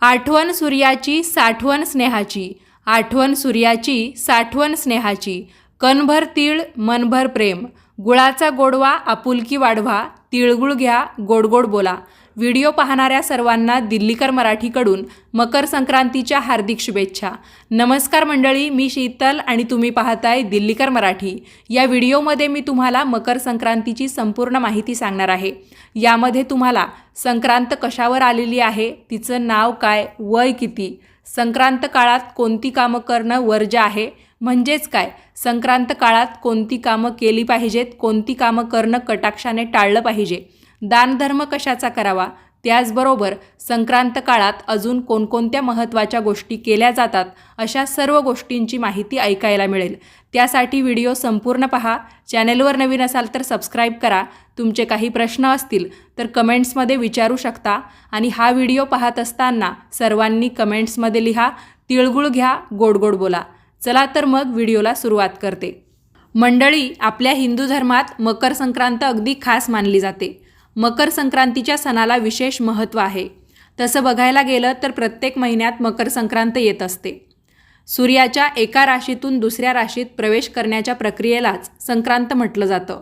आठवण सूर्याची साठवण स्नेहाची. आठवण सूर्याची साठवण स्नेहाची. कणभर तीळ मनभर प्रेम. गुळाचा गोडवा आपुलकी वाढवा. तिळगुळ घ्या गोडगोड बोला. व्हिडिओ पाहणाऱ्या सर्वांना दिल्लीकर मराठीकडून मकर संक्रांतीच्या हार्दिक शुभेच्छा. नमस्कार मंडळी मी शीतल आणि तुम्ही पाहताय दिल्लीकर मराठी. या व्हिडिओमध्ये मी तुम्हाला मकर संक्रांतीची संपूर्ण माहिती सांगणार आहे. यामध्ये तुम्हाला संक्रांत कशावर आलेली आहे तिचं नाव काय वय किती संक्रांत काळात कोणती कामं करणं वर्ज्य आहे म्हणजेच काय संक्रांत काळात कोणती कामं केली पाहिजेत कोणती कामं करणं कटाक्षाने टाळलं पाहिजे दानधर्म कशाचा करावा? त्याचबरोबर संक्रांत काळात अजून कोणकोणत्या महत्त्वाच्या गोष्टी केल्या जातात अशा सर्व गोष्टींची माहिती ऐकायला मिळेल. त्यासाठी व्हिडिओ संपूर्ण पहा. चॅनेलवर नवीन असाल तर सबस्क्राईब करा. तुमचे काही प्रश्न असतील तर कमेंट्समध्ये विचारू शकता. आणि हा व्हिडिओ पाहत असताना सर्वांनी कमेंट्समध्ये लिहा. तिळगुळ घ्या गोडगोड बोला. चला तर मग व्हिडिओला सुरुवात करते. मंडळी आपल्या हिंदू धर्मात मकर संक्रांत अगदी खास मानली जाते. मकर संक्रांतीच्या सणाला विशेष महत्त्व आहे. तसं बघायला गेलं तर प्रत्येक महिन्यात मकर संक्रांत येत असते. सूर्याच्या एका राशीतून दुसऱ्या राशीत प्रवेश करण्याच्या प्रक्रियेलाच संक्रांत म्हटलं जातं.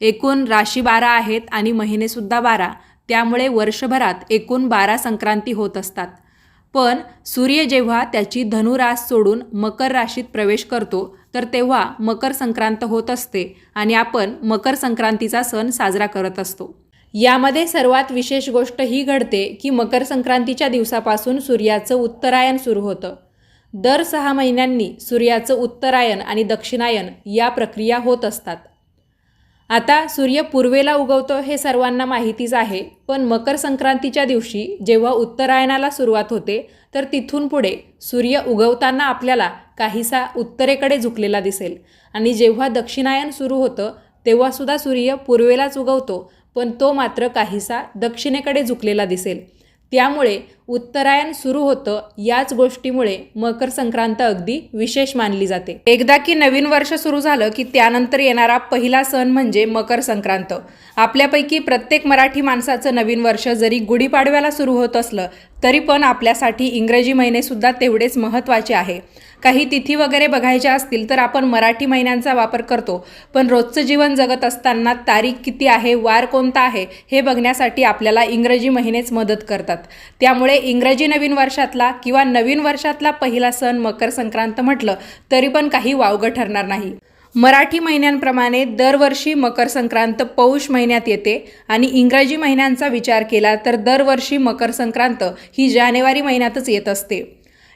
एकूण राशी बारा आहेत आणि महिनेसुद्धा बारा त्यामुळे वर्षभरात एकूण बारा संक्रांती होत असतात. पण सूर्य जेव्हा त्याची धनुरास सोडून मकर राशीत प्रवेश करतो तर तेव्हा मकर संक्रांत होत असते आणि आपण मकर संक्रांतीचा सण साजरा करत असतो. यामध्ये सर्वात विशेष गोष्ट ही घडते की मकर संक्रांतीच्या दिवसापासून सूर्याचं उत्तरायण सुरू होतं. दर सहा महिन्यांनी सूर्याचं उत्तरायण आणि दक्षिणायन या प्रक्रिया होत असतात. आता सूर्य पूर्वेला उगवतो हे सर्वांना माहितीच आहे पण मकर संक्रांतीच्या दिवशी जेव्हा उत्तरायणाला सुरुवात होते तर तिथून पुढे सूर्य उगवताना आपल्याला काहीसा उत्तरेकडे झुकलेला दिसेल. आणि जेव्हा दक्षिणायन सुरू होतं तेव्हासुद्धा सूर्य पूर्वेलाच उगवतो पण तो मात्र काहीसा दक्षिणेकडे झुकलेला दिसेल. त्यामुळे उत्तरायण सुरू होतं याच गोष्टीमुळे मकर संक्रांत अगदी विशेष मानली जाते. एकदा की नवीन वर्ष सुरू झालं की त्यानंतर येणारा पहिला सण म्हणजे मकर संक्रांत. आपल्यापैकी प्रत्येक मराठी माणसाचं नवीन वर्ष जरी गुढीपाडव्याला सुरू होत असलं तरी पण आपल्यासाठी इंग्रजी महिनेसुद्धा तेवढेच महत्त्वाचे आहे. काही तिथी वगैरे बघायच्या असतील तर आपण मराठी महिन्यांचा वापर करतो. पण रोजचं जीवन जगत असताना तारीख किती आहे वार कोणता आहे हे बघण्यासाठी आपल्याला इंग्रजी महिनेच मदत करतात. त्यामुळे इंग्रजी नवीन वर्षातला किंवा नवीन वर्षातला पहिला सण मकर संक्रांत म्हटलं तरी पण काही वावगं ठरणार नाही. मराठी महिन्यांप्रमाणे दरवर्षी मकर संक्रांत पौष महिन्यात येते आणि इंग्रजी महिन्यांचा विचार केला तर दरवर्षी मकर संक्रांत ही जानेवारी महिन्यातच येत असते.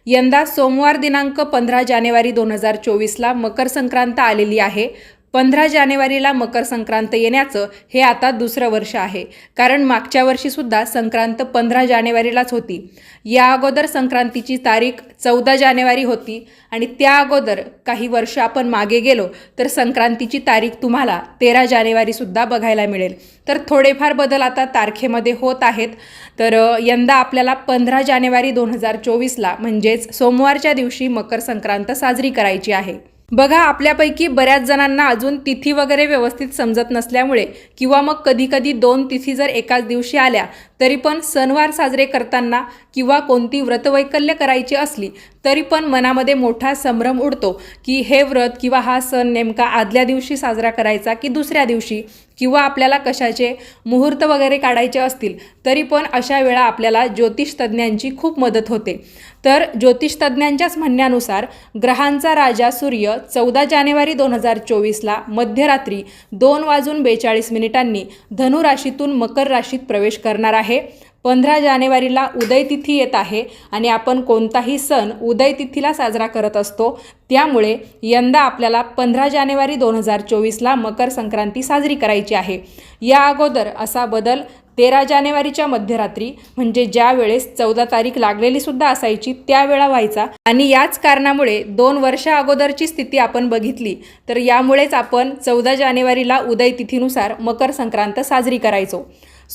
यंदा सोमवार दिनांक पंधरा जानेवारी दोन हजार चोवीसला मकर संक्रांत आलेली आहे. पंधरा जानेवारीला मकर संक्रांत येण्याचं हे आता दुसरं वर्ष आहे. कारण मागच्या वर्षीसुद्धा संक्रांत पंधरा जानेवारीलाच होती. या अगोदर संक्रांतीची तारीख चौदा जानेवारी होती आणि त्या अगोदर काही वर्ष आपण मागे गेलो तर संक्रांतीची तारीख तुम्हाला तेरा जानेवारीसुद्धा बघायला मिळेल. तर थोडेफार बदल आता तारखेमध्ये होत आहेत. तर यंदा आपल्याला पंधरा जानेवारी दोन हजार चोवीसला म्हणजेच सोमवारच्या दिवशी मकर संक्रांत साजरी करायची आहे. बघा आपल्यापैकी बऱ्याच जणांना अजून तिथी वगैरे व्यवस्थित समजत नसल्यामुळे किंवा मग कधीकधी दोन तिथी जर एकाच दिवशी आल्या तरी पण सणवार साजरे करताना किंवा कोणती व्रतवैकल्य करायची असली तरी पण मनामध्ये मोठा संभ्रम उडतो की हे व्रत किंवा हा सण नेमका आदल्या दिवशी साजरा करायचा की दुसऱ्या दिवशी? किंवा आपल्याला कशाचे मुहूर्त वगैरे काढायचे असतील तरी पण अशा वेळा आपल्याला ज्योतिषतज्ज्ञांची खूप मदत होते. तर ज्योतिषतज्ज्ञांच्याच म्हणण्यानुसार ग्रहांचा राजा सूर्य चौदा जानेवारी दोन हजार चोवीसला मध्यरात्री दोन वाजून बेचाळीस मिनिटांनी धनुराशीतून मकर राशीत प्रवेश करणार आहे. पंधरा जानेवारीला उदयतिथी येत आहे आणि आपण कोणताही सण उदयतिथीला साजरा करत असतो. त्यामुळे यंदा आपल्याला पंधरा जानेवारी दोन हजार चोवीसला मकर संक्रांती साजरी करायची आहे. या अगोदर असा बदल तेरा जानेवारीच्या मध्यरात्री म्हणजे ज्या वेळेस चौदा तारीख लागलेली सुद्धा असायची त्यावेळा व्हायचा. आणि याच कारणामुळे दोन वर्षा अगोदरची स्थिती आपण बघितली. तर यामुळेच आपण चौदा जानेवारीला उदय तिथीनुसार मकर संक्रांत साजरी करायचो.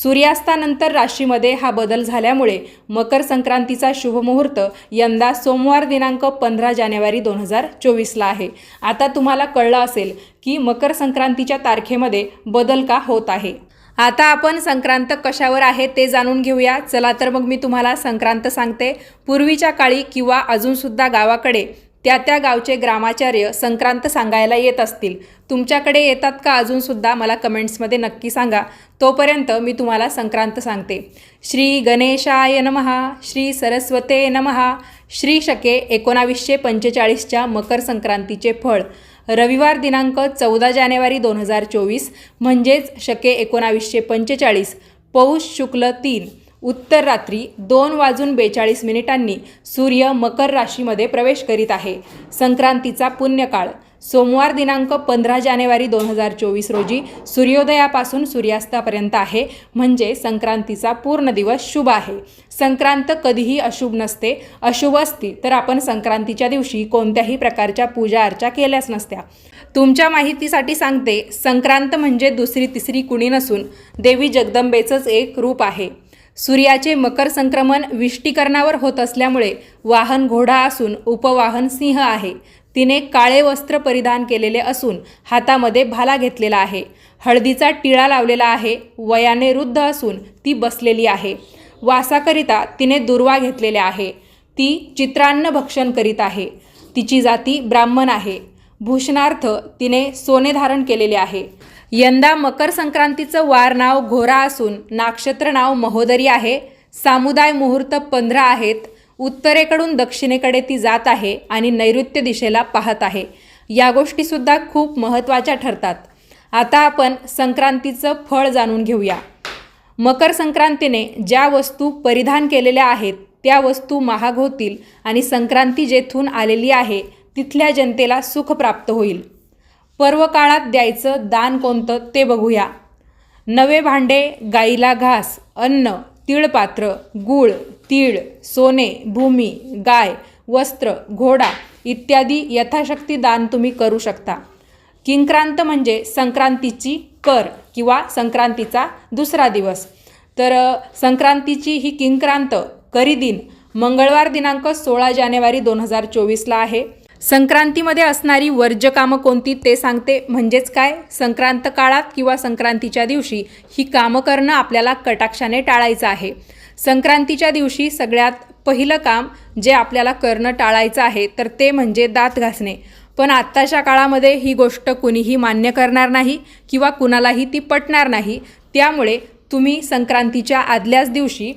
सूर्यास्तानंतर राशीमध्ये हा बदल झाल्यामुळे मकर संक्रांतीचा शुभमुहूर्त यंदा सोमवार दिनांक पंधरा जानेवारी दोन हजार चोवीसला आहे. आता तुम्हाला कळलं असेल की मकर संक्रांतीच्या तारखेमध्ये बदल का होत आहे. आता आपण संक्रांत कशावर आहे ते जाणून घेऊया. चला तर मग मी तुम्हाला संक्रांत सांगते. पूर्वीच्या काळी किंवा अजूनसुद्धा गावाकडे त्या त्या गावचे ग्रामाचार्य संक्रांत सांगायला येत असतील. तुमच्याकडे येतात का अजूनसुद्धा मला कमेंट्समध्ये नक्की सांगा. तोपर्यंत मी तुम्हाला संक्रांत सांगते. श्री गणेशाय नमहा श्री सरस्वते नमहा श्री शके एकोणावीसशे पंचेचाळीसच्या मकर संक्रांतीचे फळ. रविवार दिनांक चौदा जानेवारी दोन हजार चोवीस म्हणजेच शके एकोणावीसशे पंचेचाळीस. पौष शुक्ल तीन. उत्तर रात्री दोन वाजून बेचाळीस मिनिटांनी सूर्य मकर राशीमध्ये प्रवेश करीत आहे. संक्रांतीचा पुण्यकाळ. सोमवार दिनांक पंधरा जानेवारी दोन हजार चोवीस रोजी सूर्योदयापासून सूर्यास्तापर्यंत आहे. म्हणजे संक्रांतीचा पूर्ण दिवस शुभ आहे. संक्रांत कधीही अशुभ नसते. अशुभ असती तर आपण संक्रांतीच्या दिवशी कोणत्याही प्रकारच्या पूजा अर्चा केल्याच नसत्या. तुमच्या माहितीसाठी सांगते संक्रांत म्हणजे दुसरी तिसरी कुणी नसून देवी जगदंबेचंच एक रूप आहे. सूर्याचे मकर संक्रमण विष्टीकरणावर होत असल्यामुळे वाहन घोडा असून उपवाहन सिंह आहे. तिने काळे वस्त्र परिधान केलेले असून हातामध्ये भाला घेतलेला आहे. हळदीचा टिळा लावलेला आहे. वयाने वृद्ध असून ती बसलेली आहे. वासाकरिता तिने दुर्वा घेतलेले आहे. ती चित्रान्न भक्षण करीत आहे. तिची जाती ब्राह्मण आहे. भूषणार्थ तिने सोने धारण केलेले आहे. यंदा मकर संक्रांतीचं वार नाव घोरा असून नाक्षत्र नाव महोदरी आहे. सामुदाय मुहूर्त पंधरा आहेत. उत्तरेकडून दक्षिणेकडे ती जात आहे आणि नैऋत्य दिशेला पाहत आहे. या गोष्टीसुद्धा खूप महत्त्वाच्या ठरतात. आता आपण संक्रांतीचं फळ जाणून घेऊया. मकर संक्रांतीने ज्या वस्तू परिधान केलेल्या आहेत त्या वस्तू महाग होतील आणि संक्रांती जेथून आलेली आहे तिथल्या जनतेला सुख प्राप्त होईल. पर्व काळात द्यायचं दान कोणतं ते बघूया. नवे भांडे गाईला घास अन्न तिळपात्र गूळ तीळ सोने भूमी गाय वस्त्र घोडा इत्यादी यथाशक्ती दान तुम्ही करू शकता. किंक्रांत म्हणजे संक्रांतीची कर किंवा संक्रांतीचा दुसरा दिवस. तर संक्रांतीची ही किंक्रांत करी दिन मंगळवार दिनांक सोळा जानेवारी दोन हजार चोवीसला आहे. संक्रांतीमध्ये असणारी वर्ज्य कामं कोणती ते सांगते. म्हणजेच काय? संक्रांत काळात किंवा संक्रांतीच्या दिवशी ही कामं करणं आपल्याला कटाक्षाने टाळायचं आहे. संक्रांतीच्या दिवशी सगळ्यात पहिलं काम जे आपल्याला करणं टाळायचं आहे तर ते म्हणजे दात घासणे. पण आत्ताच्या काळामध्ये ही गोष्ट कुणीही मान्य करणार नाही किंवा कुणालाही ती पटणार नाही. त्यामुळे तुम्ही संक्रांतीच्या आदल्याच दिवशी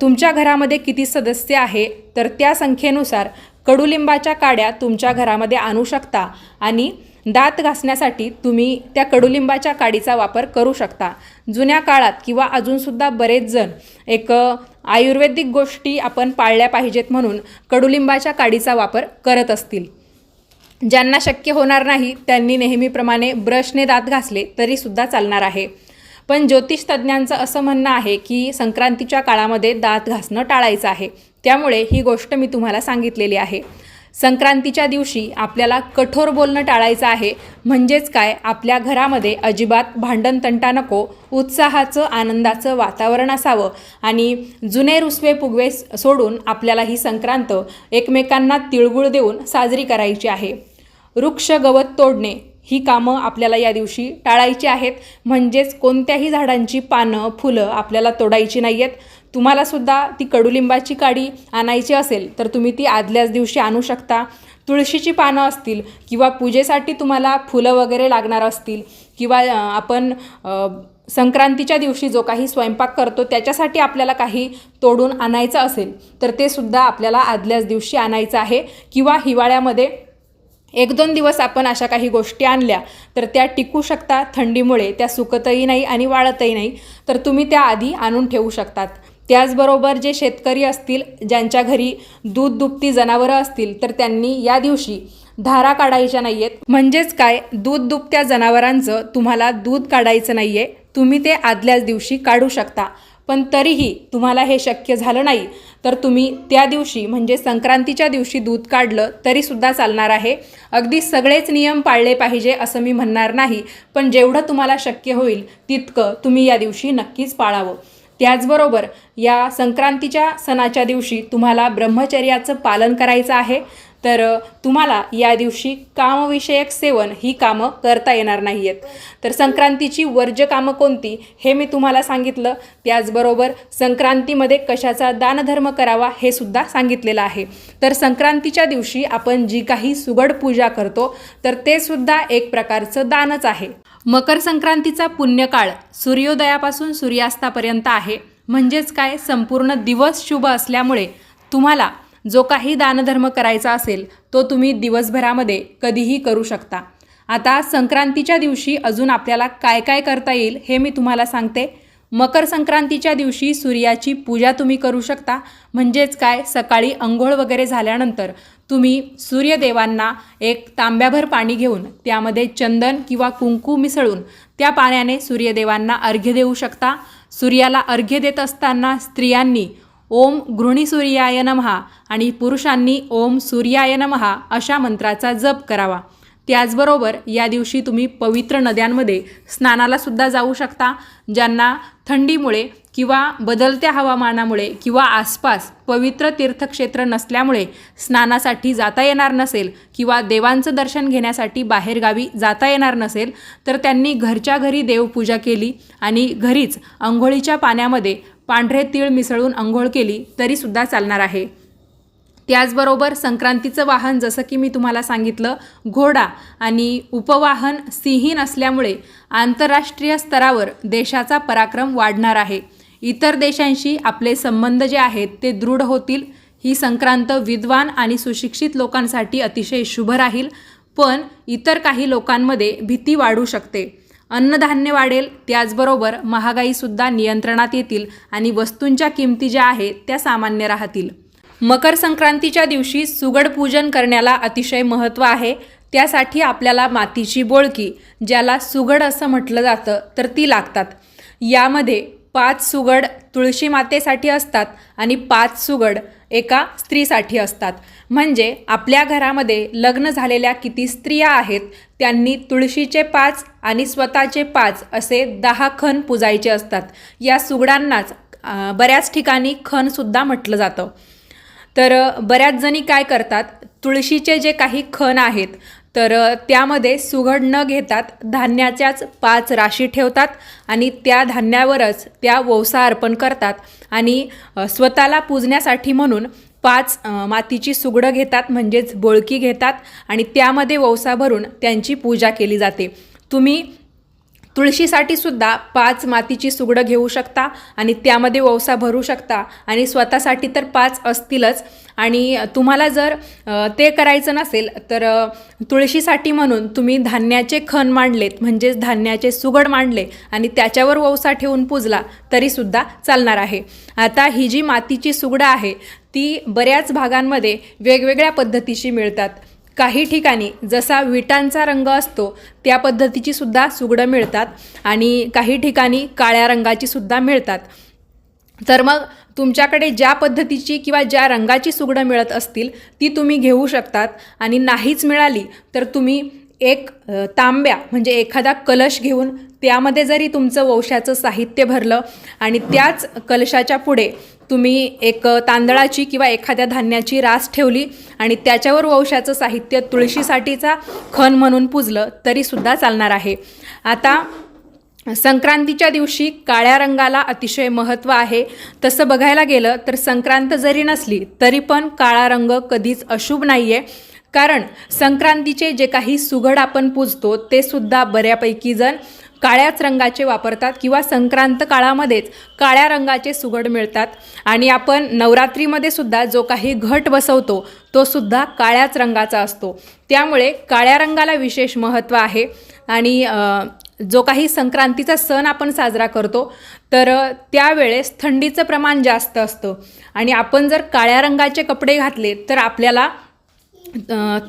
तुमच्या घरामध्ये किती सदस्य आहे तर त्या संख्येनुसार कडुलिंबाच्या काड्या तुमच्या घरामध्ये आणू शकता आणि दात घासण्यासाठी तुम्ही त्या कडुलिंबाच्या काडीचा वापर करू शकता. जुन्या काळात किंवा अजूनसुद्धा बरेच जण एक आयुर्वेदिक गोष्टी आपण पाळल्या पाहिजेत म्हणून कडुलिंबाच्या काडीचा वापर करत असतील. ज्यांना शक्य होणार नाही त्यांनी नेहमीप्रमाणे ब्रशने दात घासले तरीसुद्धा चालणार आहे. पण ज्योतिष तज्ज्ञांचं असं म्हणणं आहे की संक्रांतीच्या काळामध्ये दात घासणं टाळायचं आहे. त्यामुळे ही गोष्ट मी तुम्हाला सांगितलेली आहे. संक्रांतीच्या दिवशी आपल्याला कठोर बोलणं टाळायचं आहे. म्हणजेच काय? आपल्या घरामध्ये अजिबात भांडणतंटा नको उत्साहाचं आनंदाचं वातावरण असावं आणि जुने रुसवे फुगवे सोडून आपल्याला ही संक्रांत एकमेकांना तिळगुळ देऊन साजरी करायची आहे. वृक्ष गवत तोडणे ही कामं आपल्याला या दिवशी टाळायची आहेत. म्हणजेच कोणत्याही झाडांची पानं फुलं आपल्याला तोडायची नाही आहेत तुम्हालासुद्धा ती कडुलिंबाची काडी आणायची असेल तर तुम्ही ती आदल्याच दिवशी आणू शकता. तुळशीची पानं असतील किंवा पूजेसाठी तुम्हाला फुलं वगैरे लागणार असतील किंवा आपण संक्रांतीच्या दिवशी जो काही स्वयंपाक करतो त्याच्यासाठी आपल्याला काही तोडून आणायचं असेल तर ते सुद्धा आपल्याला आदल्याच दिवशी आणायचं आहे. किंवा हिवाळ्यामध्ये एक दोन दिवस आपण अशा काही गोष्टी आणल्या तर त्या टिकू शकता थंडीमुळे त्या सुकतही नाही आणि वाळतही नाही तर तुम्ही त्या आधी आणून ठेवू शकतात. त्याचबरोबर जे शेतकरी असतील ज्यांच्या घरी दूध दुभती जनावरं असतील तर त्यांनी या दिवशी धारा काढायच्या नाही आहेत म्हणजेच काय? दूध दुभत्या जनावरांचं तुम्हाला दूध काढायचं नाही आहे तुम्ही ते आदल्याच दिवशी काढू शकता. पण तरीही तुम्हाला हे शक्य झालं नाही. तर तुम्ही त्या दिवशी म्हणजे संक्रांतीच्या दिवशी दूध काढलं तरीसुद्धा चालणार आहे. अगदी सगळेच नियम पाळले पाहिजे असं मी म्हणणार नाही. पण जेवढं तुम्हाला शक्य होईल तितकं तुम्ही या दिवशी नक्कीच पाळावं. त्याचबरोबर या संक्रांतीच्या सणाच्या दिवशी तुम्हाला ब्रह्मचर्याचं पालन करायचं आहे. तर तुम्हाला या दिवशी कामविषयक सेवन ही कामं करता येणार नाही आहेत तर संक्रांतीची वर्ज्य कामं कोणती हे मी तुम्हाला सांगितलं. त्याचबरोबर संक्रांतीमध्ये कशाचा दानधर्म करावा हे सुद्धा सांगितलेलं आहे. तर संक्रांतीच्या दिवशी आपण जी काही सुगड पूजा करतो तर ते सुद्धा एक प्रकारचं दानच आहे. मकर संक्रांतीचा पुण्यकाळ सूर्योदयापासून सूर्यास्तापर्यंत आहे. म्हणजेच काय? संपूर्ण दिवस शुभ असल्यामुळे तुम्हाला जो काही दानधर्म करायचा असेल तो तुम्ही दिवसभरामध्ये कधीही करू शकता. आता संक्रांतीच्या दिवशी अजून आपल्याला काय काय करता येईल हे मी तुम्हाला सांगते. मकर संक्रांतीच्या दिवशी सूर्याची पूजा तुम्ही करू शकता. म्हणजेच काय? सकाळी अंघोळ वगैरे झाल्यानंतर तुम्ही सूर्यदेवांना एक तांब्याभर पाणी घेऊन त्यामध्ये चंदन किंवा कुंकू मिसळून त्या पाण्याने सूर्यदेवांना अर्घ्य देऊ शकता. सूर्याला अर्घ्य देत असताना स्त्रियांनी ओम गृहिणी सूर्याय नमहा आणि पुरुषांनी ओम सूर्याय नमहा अशा मंत्राचा जप करावा. त्याचबरोबर या दिवशी तुम्ही पवित्र नद्यांमध्ये स्नानाला सुद्धा जाऊ शकता ज्यांना थंडीमुळे किंवा बदलत्या हवामानामुळे किंवा आसपास पवित्र तीर्थक्षेत्र नसल्यामुळे स्नानासाठी जाता येणार नसेल किंवा देवांचं दर्शन घेण्यासाठी बाहेरगावी जाता येणार नसेल तर त्यांनी घरच्या घरी देवपूजा केली आणि घरीच अंघोळीच्या पाण्यामध्ये पांढरे तीळ मिसळून अंघोळ केली तरीसुद्धा चालणार आहे. त्याचबरोबर संक्रांतीचं वाहन जसं की मी तुम्हाला सांगितलं घोडा आणि उपवाहन सिंहीन असल्यामुळे आंतरराष्ट्रीय स्तरावर देशाचा पराक्रम वाढणार आहे. इतर देशांशी आपले संबंध जे आहेत ते दृढ होतील. ही संक्रांत विद्वान आणि सुशिक्षित लोकांसाठी अतिशय शुभ राहील पण इतर काही लोकांमध्ये भीती वाढू शकते. अन्नधान्य वाढेल त्याचबरोबर महागाईसुद्धा नियंत्रणात येतील आणि वस्तूंच्या किमती ज्या आहेत त्या सामान्य राहतील. मकर संक्रांतीच्या दिवशी सुगड पूजन करण्याला अतिशय महत्त्व आहे. त्यासाठी आपल्याला मातीची बोळकी ज्याला सुगड असं म्हटलं जातं तर ती लागतात. यामध्ये पाच सुगड तुळशी मातेसाठी असतात आणि पाच सुगड एका स्त्रीसाठी असतात. म्हणजे आपल्या घरामध्ये लग्न झालेल्या किती स्त्रिया आहेत त्यांनी तुळशीचे पाच आणि स्वतःचे पाच असे दहा खण पुजायचे असतात. या सुगडांनाच बऱ्याच ठिकाणी खणसुद्धा म्हटलं जातं. तर बऱ्याच जणी काय करतात तुळशीचे जे काही खण आहेत तर त्यामध्ये सुघड न घेतात धान्याच्याच पाच राशी ठेवतात आणि त्या धान्यावरच त्या वौसा अर्पण करतात आणि स्वतःला पूजण्यासाठी म्हणून पाच मातीची सुगडं घेतात म्हणजेच बोळकी घेतात आणि त्यामध्ये वौसा भरून त्यांची पूजा केली जाते. तुम्ही तुळशीसाठी सुद्धा पाच मातीची सुगडं घेऊ शकता आणि त्यामध्ये वौसा भरू शकता आणि स्वतःसाठी तर पाच असतीलच. आणि तुम्हाला जर ते करायचं नसेल तर तुळशीसाठी म्हणून तुम्ही धान्याचे खण मांडलेत म्हणजेच धान्याचे सुगड मांडले आणि त्याच्यावर वौसा ठेवून पूजला तरीसुद्धा चालणार आहे. आता ही जी मातीची सुगडं आहे ती बऱ्याच भागांमध्ये वेगवेगळ्या पद्धतीची मिळतात. काही ठिकाणी जसा विटांचा रंग असतो त्या पद्धतीची सुद्धा सुगडं मिळतात आणि काही ठिकाणी काळ्या रंगाची सुद्धा मिळतात. तर मग तुमच्याकडे ज्या पद्धतीची किंवा ज्या रंगाची सुगडं मिळत असतील ती तुम्ही घेऊ शकतात आणि नाहीच मिळाली तर तुम्ही एक तांब्या म्हणजे एखादा कलश घेऊन त्यामध्ये जरी तुमचं वंशाचं साहित्य भरलं आणि त्याच कलशाच्या पुढे तुम्ही एक तांदळाची किंवा एखाद्या धान्याची रास ठेवली आणि त्याच्यावर वंशाचं साहित्य तुळशीसाठीचा खण म्हणून पूजलं तरीसुद्धा चालणार आहे. आता संक्रांतीच्या दिवशी काळ्या रंगाला अतिशय महत्त्व आहे. तसं बघायला गेलं तर संक्रांत जरी नसली तरी पण काळा रंग कधीच अशुभ नाही आहे कारण संक्रांतीचे जे काही सुघड आपण पूजतो ते सुद्धा बऱ्यापैकी जण काळ्याच रंगाचे वापरतात किंवा संक्रांत काळामध्येच काळ्या रंगाचे सुगड मिळतात. आणि आपण नवरात्रीमध्ये सुद्धा जो काही घट बसवतो तो सुद्धा काळ्याच रंगाचा असतो. त्यामुळे काळ्या रंगाला विशेष महत्त्व आहे. आणि जो काही संक्रांतीचा सण आपण साजरा करतो तर त्यावेळेस थंडीचं प्रमाण जास्त असतं. आणि आपण जर काळ्या रंगाचे कपडे घातले तर आपल्याला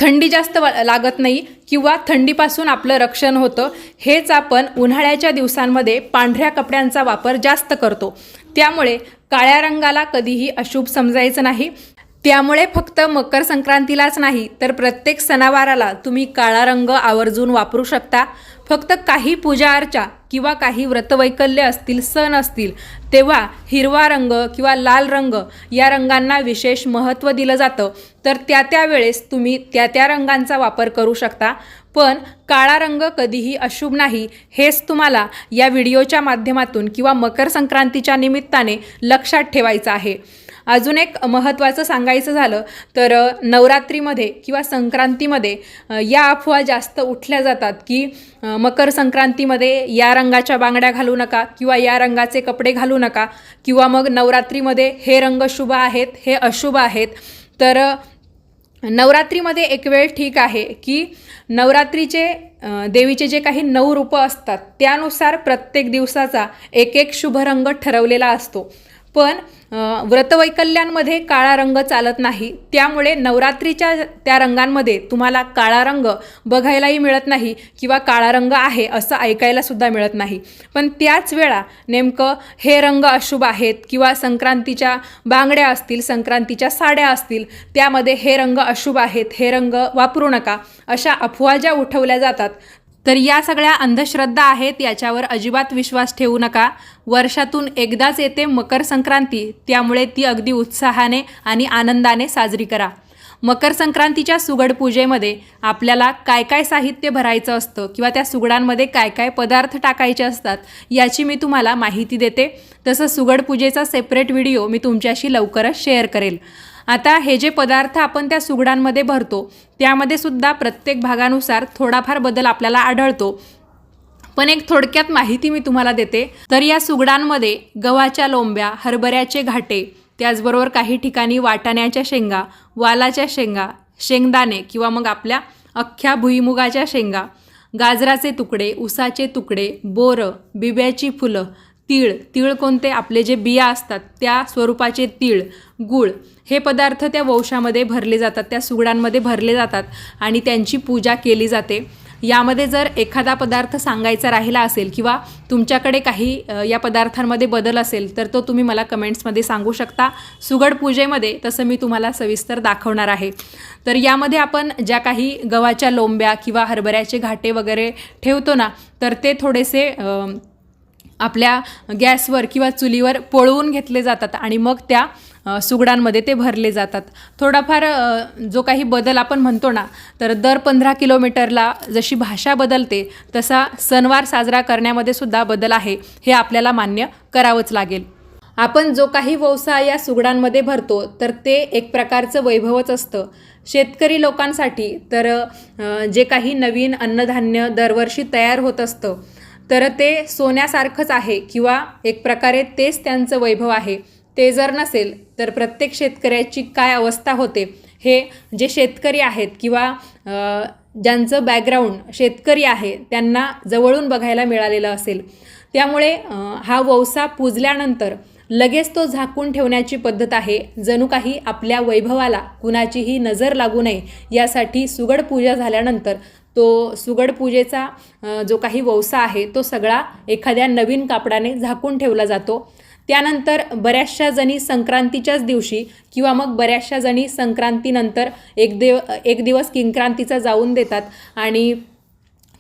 थंडी जास्त लागत नाही किंवा थंडीपासून आपलं रक्षण होतं हेच आपण उन्हाळ्याच्या दिवसांमध्ये पांढऱ्या कपड्यांचा वापर जास्त करतो. त्यामुळे काळ्या रंगाला कधीही अशुभ समजायचं नाही. त्यामुळे फक्त मकर संक्रांतीलाच नाही तर प्रत्येक सणावाराला तुम्ही काळा रंग आवर्जून वापरू शकता. फक्त काही पूजा अर्चा किंवा काही व्रतवैकल्य असतील सण असतील तेव्हा हिरवा रंग किंवा लाल रंग या रंगांना विशेष महत्त्व दिलं जातं. तर त्या त्या वेळेस तुम्ही त्या त्या रंगांचा वापर करू शकता. पण काळा रंग कधीही अशुभ नाही. हेच तुम्हाला या व्हिडिओच्या माध्यमातून किंवा मकर संक्रांतीच्या निमित्ताने लक्षात ठेवायचं आहे. अजून एक महत्त्वाचं सांगायचं झालं तर नवरात्रीमध्ये किंवा संक्रांतीमध्ये या अफवा जास्त उठल्या जातात की मकर संक्रांतीमध्ये या रंगाच्या बांगड्या घालू नका किंवा या रंगाचे कपडे घालू नका किंवा मग नवरात्रीमध्ये हे रंग शुभ आहेत हे अशुभ आहेत. तर नवरात्रीमध्ये एक वेळ ठीक आहे की नवरात्रीचे देवीचे जे काही नऊ रूपं असतात त्यानुसार प्रत्येक दिवसाचा एक एक शुभ रंग ठरवलेला असतो. पण व्रतवैकल्यांमध्ये काळा रंग चालत नाही. त्यामुळे नवरात्रीच्या त्या रंगांमध्ये तुम्हाला काळा रंग बघायलाही मिळत नाही किंवा काळा रंग आहे असं ऐकायला सुद्धा मिळत नाही. पण त्याच वेळा नेमकं हे रंग अशुभ आहेत किंवा संक्रांतीच्या बांगड्या असतील संक्रांतीच्या साड्या असतील त्यामध्ये हे रंग अशुभ आहेत हे रंग वापरू नका अशा अफवा ज्या उठवल्या जातात तर या सगळ्या अंधश्रद्धा आहेत याच्यावर अजिबात विश्वास ठेवू नका. वर्षातून एकदाच येते मकर संक्रांती. त्यामुळे ती अगदी उत्साहाने आणि आनंदाने साजरी करा. मकर संक्रांतीच्या सुगड पूजेमध्ये आपल्याला काय काय साहित्य भरायचं असतं किंवा त्या सुगडांमध्ये काय काय पदार्थ टाकायचे असतात याची मी तुम्हाला माहिती देते. तसं सुगड पूजेचा सेपरेट व्हिडिओ मी तुमच्याशी लवकरच शेअर करेल. आता हे जे पदार्थ आपण त्या सुगडांमध्ये भरतो त्यामध्ये सुद्धा प्रत्येक भागानुसार थोडाफार बदल आपल्याला आढळतो. पण एक थोडक्यात माहिती मी तुम्हाला देते. तर या सुगडांमध्ये गव्हाच्या लोंब्या हरभऱ्याचे घाटे त्याचबरोबर काही ठिकाणी वाटाण्याच्या शेंगा वालाच्या शेंगा शेंगदाणे किंवा मग आपल्या अख्ख्या भुईमुगाच्या शेंगा गाजराचे तुकडे उसाचे तुकडे बोरं बिब्याची फुलं तीळ. तीळ कोणते? आपले जे बिया असतात त्या स्वरूपाचे तीळ गूळ. हे पदार्थ त्या वंशामध्ये भरले जातात त्या सुगडांमध्ये भरले जातात आणि त्यांची पूजा केली जाते. यामध्ये जर एखादा पदार्थ सांगायचा राहिला असेल किंवा तुमच्याकडे काही या पदार्थांमध्ये बदल असेल तर तो तुम्ही मला कमेंट्समध्ये सांगू शकता. सुगड पूजेमध्ये तसं मी तुम्हाला सविस्तर दाखवणार आहे. तर यामध्ये आपण ज्या काही गव्हाच्या लोंब्या किंवा हरभऱ्याचे घाटे वगैरे ठेवतो ना तर ते थोडेसे आपल्या गॅसवर किंवा चुलीवर पोळवून घेतले जातात आणि मग त्या सुगडांमध्ये ते भरले जातात. थोडाफार जो काही बदल आपण म्हणतो ना तर दर पंधरा किलोमीटरला जशी भाषा बदलते तसा सणवार साजरा करण्यामध्ये सुद्धा बदल आहे हे आपल्याला मान्य करावंच लागेल. आपण जो काही व्यवसाय या सुगडांमध्ये भरतो तर ते एक प्रकारचं वैभवच असतं. शेतकरी लोकांसाठी तर जे काही नवीन अन्नधान्य दरवर्षी तयार होत असतं तर ते सोन्यासारखंच आहे किंवा एक प्रकारे तेच त्यांचं वैभव आहे. ते जर नसेल तर प्रत्येक शेतकऱ्याची काय अवस्था होते? हे जे शेतकरी आहेत किंवा ज्यांचं बॅकग्राऊंड शेतकरी आहे त्यांना जवळून बघायला मिळालेलं असेल. त्यामुळे हा वौसा पूजल्यानंतर लगेच तो झाकून ठेवण्याची पद्धत आहे. जणू काही आपल्या वैभवाला कुणाचीही नजर लागू नये यासाठी सुगड पूजा झाल्यानंतर तो सुगड पूजेचा जो काही वौसा आहे तो सगळा एखाद्या नवीन कापडाने झाकून ठेवला जातो. त्यानंतर बऱ्याचशा जणी संक्रांतीच्याच दिवशी किंवा मग बऱ्याचशा जणी संक्रांतीनंतर एक देव एक दिवस किंक्रांतीचा जाऊन देतात. आणि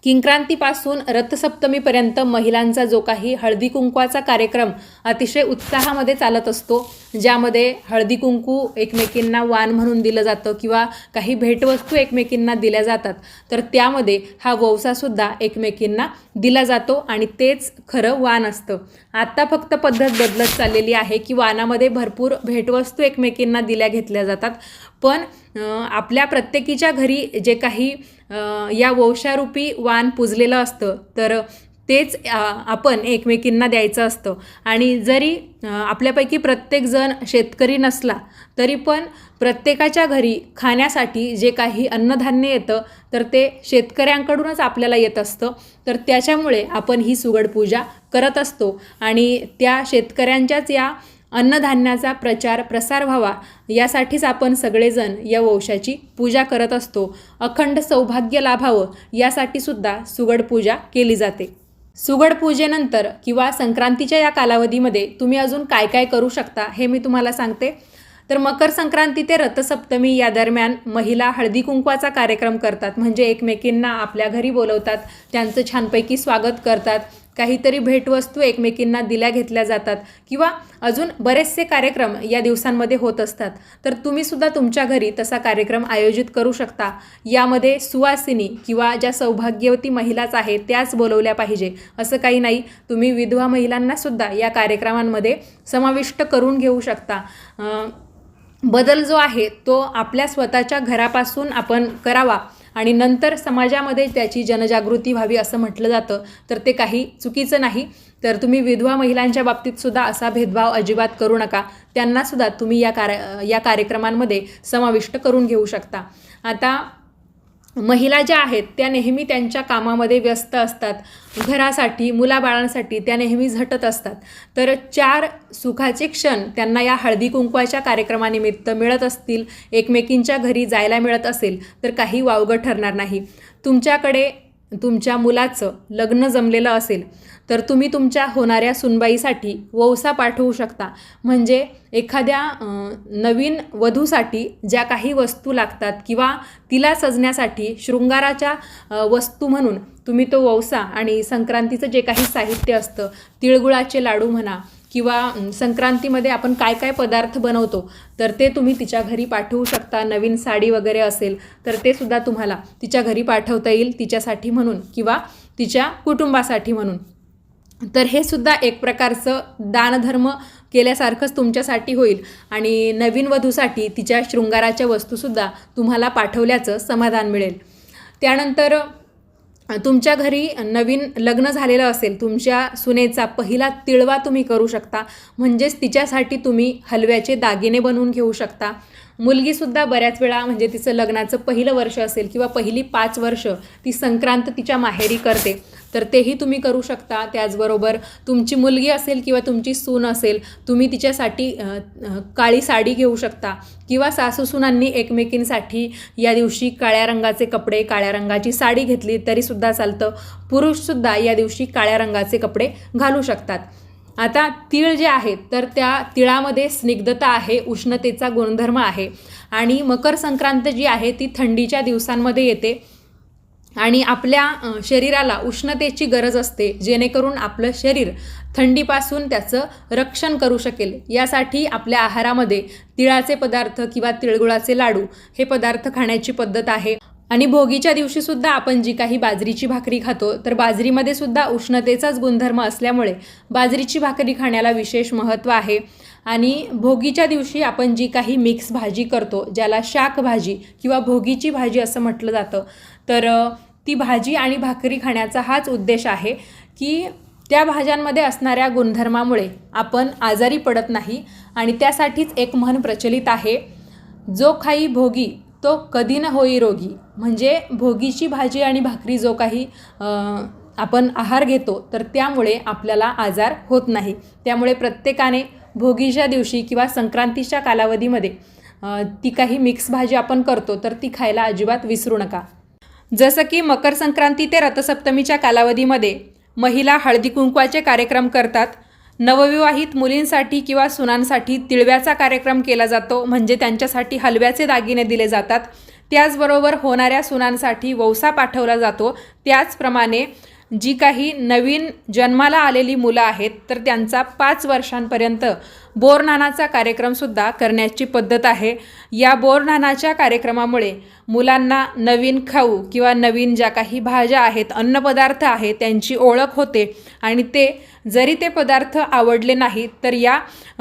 किंक्रांतीपासून रथसप्तमीपर्यंत महिलांचा जो काही हळदी कुंकवाचा कार्यक्रम अतिशय उत्साहामध्ये चालत असतो ज्यामध्ये हळदी कुंकू एकमेकींना वाण म्हणून दिलं जातं किंवा काही भेटवस्तू एकमेकींना दिल्या जातात तर त्यामध्ये हा वौसासुद्धा एकमेकींना दिला जातो आणि तेच खरं वाण असतं. आत्ता फक्त पद्धत बदलत चाललेली आहे की वानामध्ये भरपूर भेटवस्तू एकमेकींना दिल्या घेतल्या जातात पण आपल्या प्रत्येकीच्या घरी जे काही या वंशारूपी वाण पुजलेलं असतं तर तेच आपण एकमेकींना द्यायचं असतं. आणि जरी आपल्यापैकी प्रत्येकजण शेतकरी नसला तरी पण प्रत्येकाच्या घरी खाण्यासाठी जे काही अन्नधान्य येतं तर ते शेतकऱ्यांकडूनच आपल्याला येत असतं. तर त्याच्यामुळे आपण ही सुगड पूजा करत असतो. आणि त्या शेतकऱ्यांच्याच या अन्नधान्याचा प्रचार प्रसार व्हावा यासाठीच आपण सगळेजण या वंशाची पूजा करत असतो. अखंड सौभाग्य लाभावं यासाठी सुद्धा सुगड पूजा केली जाते. सुगड पूजेनंतर किंवा संक्रांतीच्या या कालावधीमध्ये तुम्ही अजून काय काय करू शकता हे मी तुम्हाला सांगते. तर मकर संक्रांती ते रथसप्तमी या दरम्यान महिला हळदी कुंकवाचा कार्यक्रम करतात. म्हणजे एकमेकींना आपल्या घरी बोलवतात त्यांचं छानपैकी स्वागत करतात. काहीतरी भेटवस्तू एकमेकींना दिल्या घेतल्या जातात किंवा अजून बरेचसे कार्यक्रम या दिवसांमध्ये होत असतात. तर तुम्हीसुद्धा तुमच्या घरी तसा कार्यक्रम आयोजित करू शकता. यामध्ये सुवासिनी किंवा ज्या सौभाग्यवती महिलाच आहेत त्याच बोलवल्या पाहिजे. असं काही नाही. तुम्ही विधवा महिलांनासुद्धा या कार्यक्रमांमध्ये समाविष्ट करून घेऊ शकता. बदल जो आहे तो आपल्या स्वतःच्या घरापासून आपण करावा. आणि नंतर समाजामध्ये त्याची जनजागृती व्हावी असं म्हटलं जातं. तर ते काही चुकीचं नाही. तर तुम्ही विधवा महिलांच्या बाबतीत सुद्धा असा भेदभाव अजिबात करू नका. त्यांनासुद्धा तुम्ही या कार्य या कार्यक्रमांमध्ये समाविष्ट करून घेऊ शकता. आता महिला ज्या आहेत त्या नेहमी त्यांच्या कामामध्ये व्यस्त असतात. घरासाठी मुलाबाळांसाठी त्या नेहमी झटत असतात. तर चार सुखाचे क्षण त्यांना या हळदी कुंकवाच्या कार्यक्रमानिमित्त मिळत असतील. एकमेकींच्या घरी जायला मिळत असेल तर काही वावगं ठरणार नाही. तुमच्याकडे तुमच्या मुलाचं लग्न जमलेलं असेल तर तुम्ही तुमच्या होणाऱ्या सुनबाईसाठी वौसा पाठवू शकता. म्हणजे एखाद्या नवीन वधूसाठी ज्या काही वस्तू लागतात किंवा तिला सजण्यासाठी शृंगाराच्या वस्तू म्हणून तुम्ही तो वौसा आणि संक्रांतीचं जे काही साहित्य असतं तिळगुळाचे लाडू म्हणा किंवा संक्रांतीमध्ये आपण काय काय पदार्थ बनवतो तर ते तुम्ही तिच्या घरी पाठवू शकता. नवीन साडी वगैरे असेल तर ते सुद्धा तुम्हाला तिच्या घरी पाठवता येईल तिच्यासाठी म्हणून किंवा तिच्या कुटुंबासाठी म्हणून. तर हे सुद्धा एक प्रकारचं दानधर्म केल्यासारखंच तुमच्यासाठी होईल. आणि नवीन वधूसाठी तिच्या शृंगाराच्या वस्तूसुद्धा तुम्हाला पाठवल्याचं समाधान मिळेल. त्यानंतर तुमच्या घरी नवीन लग्न झालेलं असेल तुमच्या सुनेचा पहिला तिळवा तुम्ही करू शकता. म्हणजेच तिच्यासाठी तुम्ही हलव्याचे दागिने बनवून घेऊ शकता. मुलगीसुद्धा बऱ्याच वेळा म्हणजे तिचं लग्नाचं पहिलं वर्ष असेल किंवा पहिली पाच वर्ष ती संक्रांत तिच्या माहेरी करते. तर तेही तुम्ही करू शकता. त्याचबरोबर तुमची मुलगी असेल किंवा तुमची सून असेल तुम्ही तिच्यासाठी काळी साडी घेऊ शकता. किंवा सासूसुनांनी एकमेकींसाठी या दिवशी काळ्या रंगाचे कपडे काळ्या रंगाची साडी घेतली तरीसुद्धा चालतं. पुरुषसुद्धा या दिवशी काळ्या रंगाचे कपडे घालू शकतात. आता तीळ जे आहेत तर त्या तिळामध्ये स्निग्धता आहे उष्णतेचा गुणधर्म आहे. आणि मकर संक्रांत जी आहे ती थंडीच्या दिवसांमध्ये येते. आणि आपल्या शरीराला उष्णतेची गरज असते जेणेकरून आपलं शरीर थंडीपासून त्याचं रक्षण करू शकेल. यासाठी आपल्या आहारामध्ये तिळाचे पदार्थ किंवा तिळगुळाचे लाडू हे पदार्थ खाण्याची पद्धत आहे. आणि भोगीच्या दिवशीसुद्धा आपण जी काही बाजरीची भाकरी खातो तर बाजरीमध्ये सुद्धा उष्णतेचाच गुणधर्म असल्यामुळे बाजरीची भाकरी खाण्याला विशेष महत्त्व आहे. आणि भोगीच्या दिवशी आपण जी काही मिक्स भाजी करतो ज्याला शाक भाजी किंवा भोगीची भाजी असं म्हटलं जातं तर ती भाजी आणि भाकरी खाण्याचा हाच उद्देश आहे की त्या भाज्यांमध्ये असणाऱ्या गुणधर्मामुळे आपण आजारी पडत नाही आणि त्यासाठीच एक म्हण प्रचलित आहे जो खाई भोगी तो कधी न होई रोगी. म्हणजे भोगीची भाजी आणि भाकरी जो काही आपण आहार घेतो तर त्यामुळे आपल्याला आजार होत नाही. त्यामुळे प्रत्येकाने भोगीच्या दिवशी किंवा संक्रांतीच्या कालावधीमध्ये ती काही मिक्स भाजी आपण करतो तर ती खायला अजिबात विसरू नका. जसं की मकर संक्रांती ते रथसप्तमीच्या कालावधीमध्ये महिला हळदी कुंकवाचे कार्यक्रम करतात. नवविवाहित मुलींसाठी किंवा सुनांसाठी तिळव्याचा कार्यक्रम केला जातो म्हणजे त्यांच्यासाठी हलव्याचे दागिने दिले जातात. त्याचबरोबर होणाऱ्या सुनांसाठी वौसा पाठवला जातो. त्याचप्रमाणे जी काही नवीन जन्माला आलेली मुलं आहेत तर त्यांचा पाच वर्षांपर्यंत बोरनानाचा कार्यक्रमसुद्धा करण्याची पद्धत आहे. या बोरनानाच्या कार्यक्रमामुळे मुलांना नवीन खाऊ किंवा नवीन ज्या काही भाज्या आहेत अन्नपदार्थ आहेत त्यांची ओळख होते. आणि ते जरी ते पदार्थ आवडले नाहीत तर या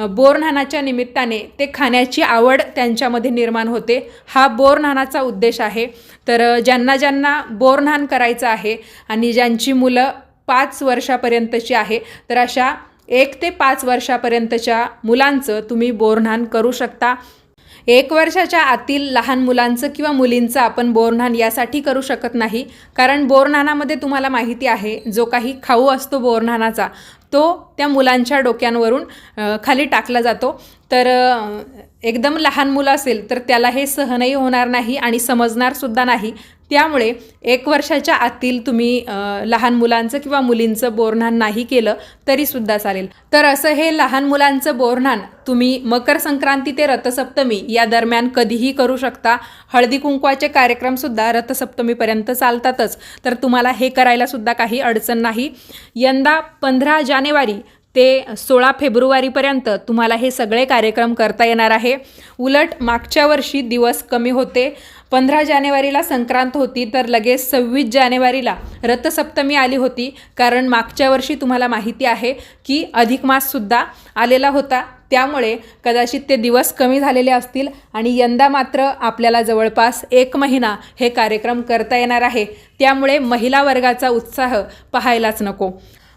बोरनानाच्या निमित्ताने ते खाण्याची आवड त्यांच्यामध्ये निर्माण होते. हा बोरनानाचा उद्देश आहे. तर ज्यांना ज्यांना बोरनान करायचं आहे आणि ज्यांची मुलं पाच वर्षापर्यंतची आहे तर अशा एक ते पाच वर्षापर्यंतच्या मुलांचं तुम्ही बोरनान करू शकता. एक वर्षाच्या आतील लहान मुलांचं किंवा मुलींचं आपण बोरनान यासाठी करू शकत नाही. कारण बोरनानामध्ये तुम्हाला माहिती आहे जो काही खाऊ असतो बोरनानाचा तो त्या मुलांच्या डोक्यांवरून खाली टाकला जातो. तर एकदम लहान मुलं असेल तर त्याला हे सहनही होणार नाही आणि समजणारसुद्धा नाही. त्यामुळे एक वर्षाच्या आतील तुम्ही लहान मुलांचं किंवा मुलींचं बोरन्हाण नाही केलं तरीसुद्धा चालेल. तर असं हे लहान मुलांचं बोरन्हाण तुम्ही मकर संक्रांती ते रथसप्तमी या दरम्यान कधीही करू शकता. हळदी कुंकवाचे कार्यक्रमसुद्धा रथसप्तमीपर्यंत चालतातच. तर तुम्हाला हे करायलासुद्धा काही अडचण नाही. यंदा पंधरा जानेवारी ते सोळा फेब्रुवारीपर्यंत तुम्हाला हे सगळे कार्यक्रम करता येणार आहे. उलट मागच्या वर्षी दिवस कमी होते. पंधरा जानेवारीला संक्रांत होती तर लगेच सव्वीस जानेवारीला रथसप्तमी आली होती. कारण मागच्या वर्षी तुम्हाला माहिती आहे की अधिक माससुद्धा आलेला होता. त्यामुळे कदाचित ते दिवस कमी झालेले असतील आणि यंदा मात्र आपल्याला जवळपास एक महिना हे कार्यक्रम करता येणार आहे. त्यामुळे महिला वर्गाचा उत्साह पाहायलाच नको.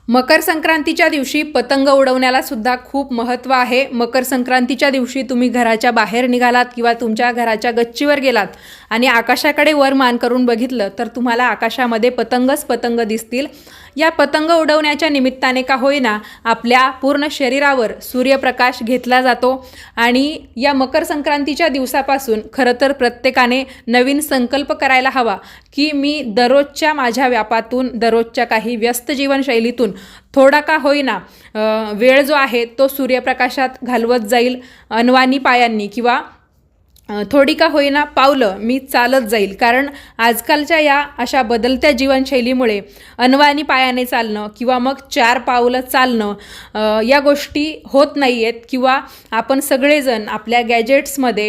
मकर संक्रांतीच्या दिवशी पतंग उडवण्याला सुद्धा खूप महत्त्व आहे. मकर संक्रांतीच्या दिवशी तुम्ही घराच्या बाहेर निघालात किंवा तुमच्या घराच्या गच्चीवर गेलात आणि आकाशाकडे वर मान करून बघितलं तर तुम्हाला आकाशामध्ये पतंगच पतंग दिसतील. या पतंग उडवण्याच्या निमित्ताने का होईना आपल्या पूर्ण शरीरावर सूर्यप्रकाश घेतला जातो आणि या मकर संक्रांतीच्या दिवसापासून खरं तर प्रत्येकाने नवीन संकल्प करायला हवा की मी दररोजच्या माझ्या व्यापातून दररोजच्या काही व्यस्त जीवनशैलीतून थोडा का होईना वेळ जो आहे तो सूर्यप्रकाशात घालवत जाईल अनवानी पायांनी किंवा थोडी का होईना पावलं मी चालत जाईल. कारण आजकालच्या या अशा बदलत्या जीवनशैलीमुळे अनवाणी पायाने चालणं किंवा मग चार पावलं चालणं या गोष्टी होत नाही आहेत किंवा आपण सगळेजण आपल्या गॅजेट्समध्ये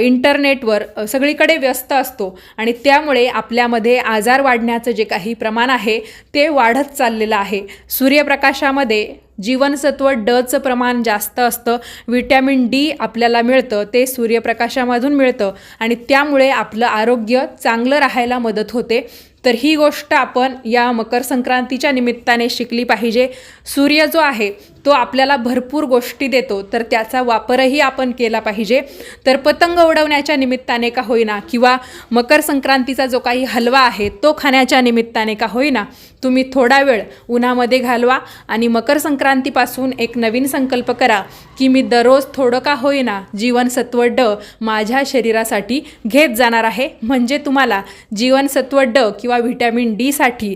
इंटरनेटवर सगळीकडे व्यस्त असतो आणि त्यामुळे आपल्यामध्ये आजार वाढण्याचं जे काही प्रमाण आहे ते वाढत चाललेलं आहे. सूर्यप्रकाशामध्ये जीवनसत्व डचं प्रमाण जास्त असतं विटॅमिन डी आपल्याला मिळतं ते सूर्यप्रकाशामधून मिळतं आणि त्यामुळे आपलं आरोग्य चांगलं राहायला मदत होते. तर ही गोष्ट आपण या मकर संक्रांतीच्या निमित्ताने शिकली पाहिजे. सूर्य जो आहे तो आपल्याला भरपूर गोष्टी देतो तर त्याचा वापरही आपण केला पाहिजे. तर पतंग उडवण्याच्या निमित्ताने का होईना किंवा मकर संक्रांतीचा जो काही हलवा आहे तो खाण्याच्या निमित्ताने का होईना तुम्ही थोडा वेळ उन्हामध्ये घालवा आणि मकर संक्रांतीपासून एक नवीन संकल्प करा की मी दररोज थोडं का होईना जीवनसत्व ड माझ्या शरीरासाठी घेत जाणार आहे. म्हणजे तुम्हाला जीवनसत्व ड किंवा व्हिटॅमिन डीसाठी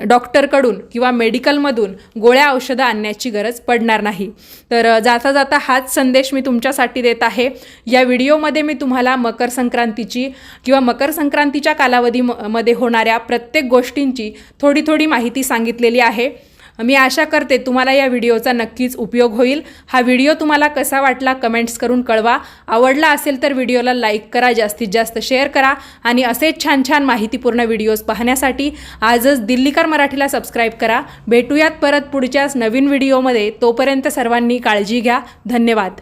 डॉक्टरकडून किंवा मेडिकलमधून गोळ्या औषधं आणण्याची गरज पडणार नाही. तर जाता जाता हाच संदेश मी तुमच्यासाठी देत आहे. या व्हिडिओमध्ये मी तुम्हाला मकर संक्रांतीची किंवा मकर संक्रांतीच्या कालावधीमध्ये होणाऱ्या प्रत्येक गोष्टींची थोडी थोडी माहिती सांगितलेली आहे. मी आशा करते तुम्हाला या व्हिडिओचा नक्कीच उपयोग होईल. हा व्हिडिओ तुम्हाला कसा वाटला कमेंट्स करून कळवा. आवडला असेल तर व्हिडिओला लाईक करा जास्तीत जास्त शेअर करा आणि असेच छान छान माहितीपूर्ण व्हिडिओज पाहण्यासाठी आजच दिल्लीकर मराठीला सबस्क्राईब करा. भेटूयात परत पुढच्याच नवीन व्हिडिओमध्ये. तोपर्यंत सर्वांनी काळजी घ्या. धन्यवाद.